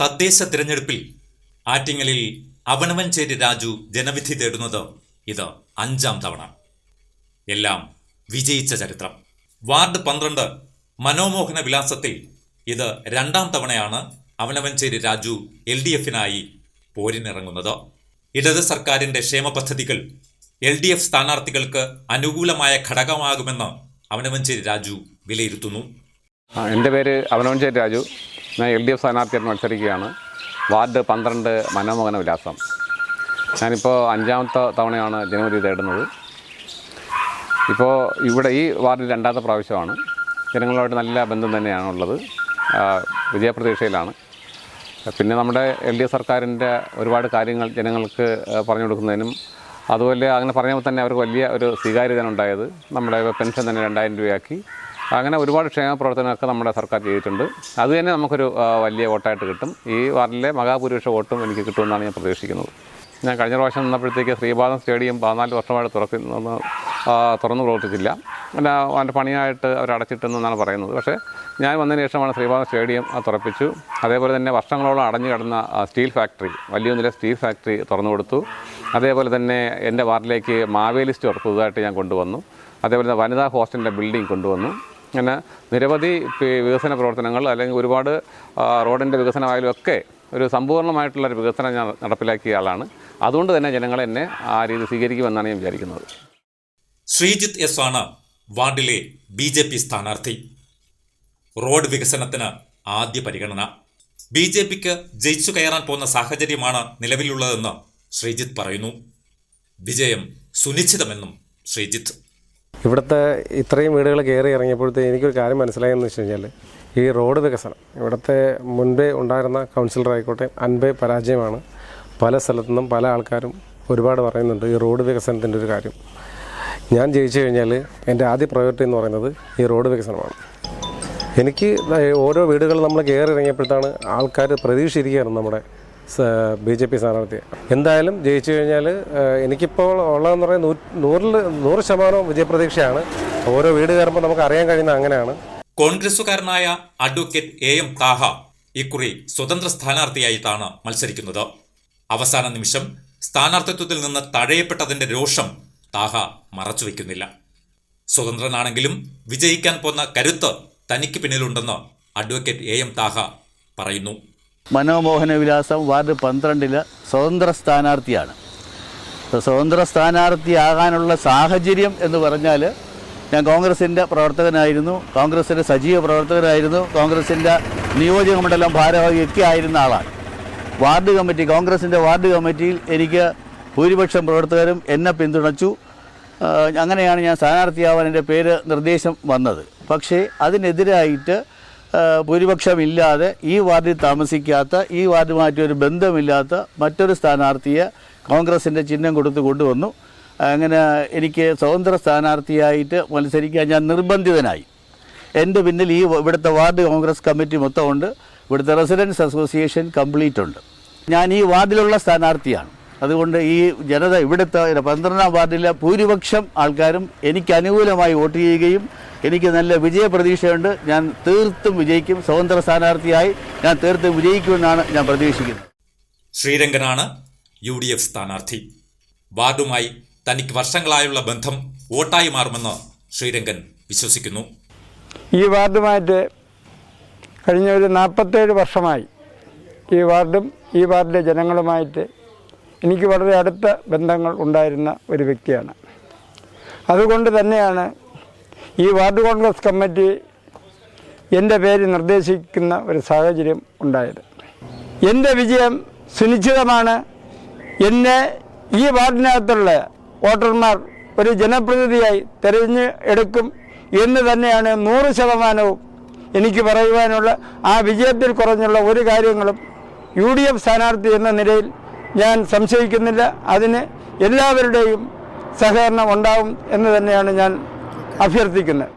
തദ്ദേശ തിരഞ്ഞെടുപ്പിൽ ആറ്റിങ്ങലിൽ അവനവൻചേരി രാജു ജനവിധി തേടുന്നത് ഇത് അഞ്ചാം തവണ. എല്ലാം വിജയിച്ച ചരിത്രം. വാർഡ് പന്ത്രണ്ട് മനോമോഹന വിലാസത്തിൽ ഇത് രണ്ടാം തവണയാണ് അവനവൻചേരി രാജു എൽ ഡി എഫിനായി പോരിനിറങ്ങുന്നത്. ഇടത് സർക്കാരിന്റെ ക്ഷേമ പദ്ധതികൾ എൽ ഡി എഫ് സ്ഥാനാർത്ഥികൾക്ക് അനുകൂലമായ ഘടകമാകുമെന്ന് അവനവൻചേരി രാജു വിലയിരുത്തുന്നു. എന്റെ പേര് അവനവൻചേരി രാജു. ഞാൻ എൽ ഡി എഫ് സ്ഥാനാർത്ഥിയായിട്ട് മത്സരിക്കുകയാണ്. വാർഡ് പന്ത്രണ്ട് മനോമോഹന വിലാസം. ഞാനിപ്പോൾ അഞ്ചാമത്തെ തവണയാണ് ജനുവരി തേടുന്നത്. ഇപ്പോൾ ഇവിടെ ഈ വാർഡിൽ രണ്ടാമത്തെ പ്രാവശ്യമാണ്. ജനങ്ങളുമായിട്ട് നല്ല ബന്ധം തന്നെയാണ് ഉള്ളത്. ആ, വിജയപ്രതീക്ഷയിലാണ്. പിന്നെ നമ്മുടെ എൽ ഡി എഫ് സർക്കാരിന്റെ ഒരുപാട് കാര്യങ്ങൾ ജനങ്ങൾക്ക് പറഞ്ഞു കൊടുക്കുന്നതിനും അതുപോലെ അങ്ങനെ പറഞ്ഞപ്പോൾ തന്നെ അവർക്ക് വലിയ ഒരു സ്വീകാര്യതയാണ് ഉണ്ടായത്. നമ്മുടെ പെൻഷൻ തന്നെ രണ്ടായിരം രൂപയാക്കി. അങ്ങനെ ഒരുപാട് ക്ഷേമ പ്രവർത്തനങ്ങളൊക്കെ നമ്മുടെ സർക്കാർ ചെയ്തിട്ടുണ്ട്. അത് തന്നെ നമുക്കൊരു വലിയ വോട്ടായിട്ട് കിട്ടും. ഈ വാർഡിലെ മഹാഭൂരിപക്ഷ വോട്ടും എനിക്ക് കിട്ടുമെന്നാണ് ഞാൻ പ്രതീക്ഷിക്കുന്നത്. ഞാൻ കഴിഞ്ഞ പ്രാവശ്യം നിന്നപ്പോഴത്തേക്ക് ശ്രീപാദം സ്റ്റേഡിയം പതിനാല് വർഷമായിട്ട് തുറക്കുന്ന തുറന്നു പ്രവർത്തിച്ചില്ല. അല്ല അതിന്റെ പണിയായിട്ട് അവർ അടച്ചിട്ടെന്നാണ് പറയുന്നത്. പക്ഷേ ഞാൻ വന്നതിന് ശേഷമാണ് ശ്രീപാദം സ്റ്റേഡിയം തുറപ്പിച്ചു. അതേപോലെ തന്നെ വർഷങ്ങളോളം അടഞ്ഞു കിടന്ന സ്റ്റീൽ ഫാക്ടറി വലിയൊന്നിലെ സ്റ്റീൽ ഫാക്ടറി തുറന്നു കൊടുത്തു. അതേപോലെ തന്നെ എന്റെ വാർഡിലേക്ക് മാവേലി സ്റ്റോർ പുതുതായിട്ട് ഞാൻ കൊണ്ടുവന്നു. അതേപോലെ തന്നെ വനിതാ ഹോസ്റ്റലിന്റെ ബിൽഡിംഗ് കൊണ്ടുവന്നു. അങ്ങനെ നിരവധി വികസന പ്രവർത്തനങ്ങൾ അല്ലെങ്കിൽ ഒരുപാട് റോഡിന്റെ വികസനമായാലും ഒക്കെ ഒരു സമ്പൂർണമായിട്ടുള്ള ഒരു വികസനം ഞാൻ നടപ്പിലാക്കിയ ആളാണ്. അതുകൊണ്ട് തന്നെ ജനങ്ങൾ എന്നെ ആ രീതി സ്വീകരിക്കുമെന്നാണ് ഞാൻ വിചാരിക്കുന്നത്. ശ്രീജിത്ത് എസ് ആണ് വാർഡിലെ ബി ജെ പി സ്ഥാനാർത്ഥി. റോഡ് വികസനത്തിന് ആദ്യ പരിഗണന. ബി ജെ പിക്ക് ജയിച്ചു കയറാൻ പോകുന്ന സാഹചര്യമാണ് നിലവിലുള്ളതെന്ന് ശ്രീജിത്ത് പറയുന്നു. വിജയം സുനിശ്ചിതമെന്നും ശ്രീജിത്ത്. ഇവിടുത്തെ ഇത്രയും വീടുകൾ കയറി ഇറങ്ങിയപ്പോഴത്തേക്ക് എനിക്കൊരു കാര്യം മനസ്സിലായെന്ന് വെച്ച് കഴിഞ്ഞാൽ ഈ റോഡ് വികസനം ഇവിടുത്തെ മുൻപേ ഉണ്ടായിരുന്ന കൗൺസിലർ ആയിക്കോട്ടെ അൻപേ പരാജയമാണ്. പല സ്ഥലത്തു നിന്നും പല ആൾക്കാരും ഒരുപാട് പറയുന്നുണ്ട് ഈ റോഡ് വികസനത്തിന്റെ ഒരു കാര്യം. ഞാൻ ജയിച്ചു കഴിഞ്ഞാൽ എന്റെ ആദ്യ പ്രയോറിറ്റി എന്ന് പറയുന്നത് ഈ റോഡ് വികസനമാണ്. എനിക്ക് ഓരോ വീടുകൾ നമ്മൾ കയറി ഇറങ്ങിയപ്പോഴത്താണ് ആൾക്കാർ പ്രതീക്ഷിച്ചിരിക്കുകയായിരുന്നു നമ്മുടെ ബി ജെ പി സ്ഥാനാർത്ഥി. എന്തായാലും ജയിച്ചു കഴിഞ്ഞാൽ എനിക്കിപ്പോൾ ഉള്ളതെന്ന് പറയുന്നത് നൂറിൽ നൂറ് ശതമാനം വിജയപ്രതീക്ഷയാണ്. ഓരോ വീട് കയറുമ്പോൾ നമുക്ക് അറിയാൻ കഴിയുന്ന അങ്ങനെയാണ്. കോൺഗ്രസുകാരനായ അഡ്വക്കേറ്റ് എ എം താഹ ഇക്കുറി സ്വതന്ത്ര സ്ഥാനാർത്ഥിയായിട്ടാണ് മത്സരിക്കുന്നത്. അവസാന നിമിഷം സ്ഥാനാർത്ഥിത്വത്തിൽ നിന്ന് തഴയപ്പെട്ടതിന്റെ രോഷം താഹ മറച്ചുവെക്കുന്നില്ല സ്വതന്ത്രനാണെങ്കിലും വിജയിക്കാൻ പോന്ന കരുത്ത് തനിക്ക് പിന്നിലുണ്ടെന്ന് അഡ്വക്കേറ്റ് എ എം താഹ പറയുന്നു. മനോമോഹന വിലാസം വാർഡ് പന്ത്രണ്ടിൽ സ്വതന്ത്ര സ്ഥാനാർത്ഥിയാണ്. സ്വതന്ത്ര സ്ഥാനാർത്ഥിയാകാനുള്ള സാഹചര്യം എന്ന് പറഞ്ഞാൽ ഞാൻ കോൺഗ്രസിന്റെ പ്രവർത്തകനായിരുന്നു കോൺഗ്രസിന്റെ സജീവ പ്രവർത്തകനായിരുന്നു കോൺഗ്രസിന്റെ നിയോജക മണ്ഡലം ഭാരവാഹിയൊക്കെ ആയിരുന്ന ആളാണ്. വാർഡ് കമ്മിറ്റി കോൺഗ്രസിന്റെ വാർഡ് കമ്മിറ്റിയിൽ എനിക്ക് ഭൂരിപക്ഷം പ്രവർത്തകരും എന്നെ പിന്തുണച്ചു. അങ്ങനെയാണ് ഞാൻ സ്ഥാനാർത്ഥിയാവാൻ എന്റെ പേര് നിർദ്ദേശം വന്നത്. പക്ഷേ അതിനെതിരായിട്ട് ഭൂരിപക്ഷമില്ലാതെ ഈ വാർഡിൽ താമസിക്കാത്ത ഈ വാർഡുമായിട്ട് ഒരു ബന്ധമില്ലാത്ത മറ്റൊരു സ്ഥാനാർത്ഥിയെ കോൺഗ്രസിന്റെ ചിഹ്നം കൊടുത്ത് കൊണ്ടുവന്നു. അങ്ങനെ എനിക്ക് സ്വതന്ത്ര സ്ഥാനാർത്ഥിയായിട്ട് മത്സരിക്കാൻ ഞാൻ നിർബന്ധിതനായി. എന്റെ പിന്നിൽ ഈ ഇവിടുത്തെ വാർഡ് കോൺഗ്രസ് കമ്മിറ്റി മൊത്തമുണ്ട്. ഇവിടുത്തെ റെസിഡൻസ് അസോസിയേഷൻ കംപ്ലീറ്റ് ഉണ്ട്. ഞാൻ ഈ വാർഡിലുള്ള സ്ഥാനാർത്ഥിയാണ്. അതുകൊണ്ട് ഈ ജനത ഇവിടുത്തെ പന്ത്രണ്ടാം വാർഡിലെ ഭൂരിപക്ഷം ആൾക്കാരും എനിക്ക് അനുകൂലമായി വോട്ട് ചെയ്യുകയും എനിക്ക് നല്ല വിജയപ്രതീക്ഷയുണ്ട്. ഞാൻ തീർത്തും വിജയിക്കും. സ്വതന്ത്ര സ്ഥാനാർത്ഥിയായി ഞാൻ തീർത്തും വിജയിക്കുമെന്നാണ് ഞാൻ പ്രതീക്ഷിക്കുന്നത്. ശ്രീരംഗനാണ് യു ഡി എഫ് സ്ഥാനാർത്ഥി. വാർഡുമായി തനിക്ക് വർഷങ്ങളായുള്ള ബന്ധം വോട്ടായി മാറുമെന്ന് ശ്രീരംഗൻ വിശ്വസിക്കുന്നു. ഈ വാർഡുമായിട്ട് കഴിഞ്ഞ ഒരു നാൽപ്പത്തേഴ് വർഷമായി ഈ വാർഡും ഈ വാർഡിലെ ജനങ്ങളുമായിട്ട് എനിക്ക് വളരെ അടുത്ത ബന്ധങ്ങൾ ഉണ്ടായിരുന്ന ഒരു വ്യക്തിയാണ്. അതുകൊണ്ട് തന്നെയാണ് ഈ വാർഡ് കോൺഗ്രസ് കമ്മിറ്റി എന്റെ പേര് നിർദ്ദേശിക്കുന്ന ഒരു സാഹചര്യം ഉണ്ടായത്. എന്റെ വിജയം സുനിശ്ചിതമാണ്. എന്നെ ഈ വാർഡിനകത്തുള്ള വോട്ടർമാർ ഒരു ജനപ്രതിനിധിയായി തിരഞ്ഞ് എടുക്കും എന്ന് തന്നെയാണ് നൂറ് ശതമാനവും എനിക്ക് പറയുവാനുള്ള ആ വിജയത്തിൽ കുറഞ്ഞുള്ള ഒരു കാര്യങ്ങളും യു ഡി എഫ് സ്ഥാനാർത്ഥി എന്ന നിലയിൽ ഞാൻ സംശയിക്കുന്നില്ല. അതിന് എല്ലാവരുടെയും സഹകരണം ഉണ്ടാവും എന്ന് തന്നെയാണ് ഞാൻ അഭ്യർത്ഥിക്കുന്നത്.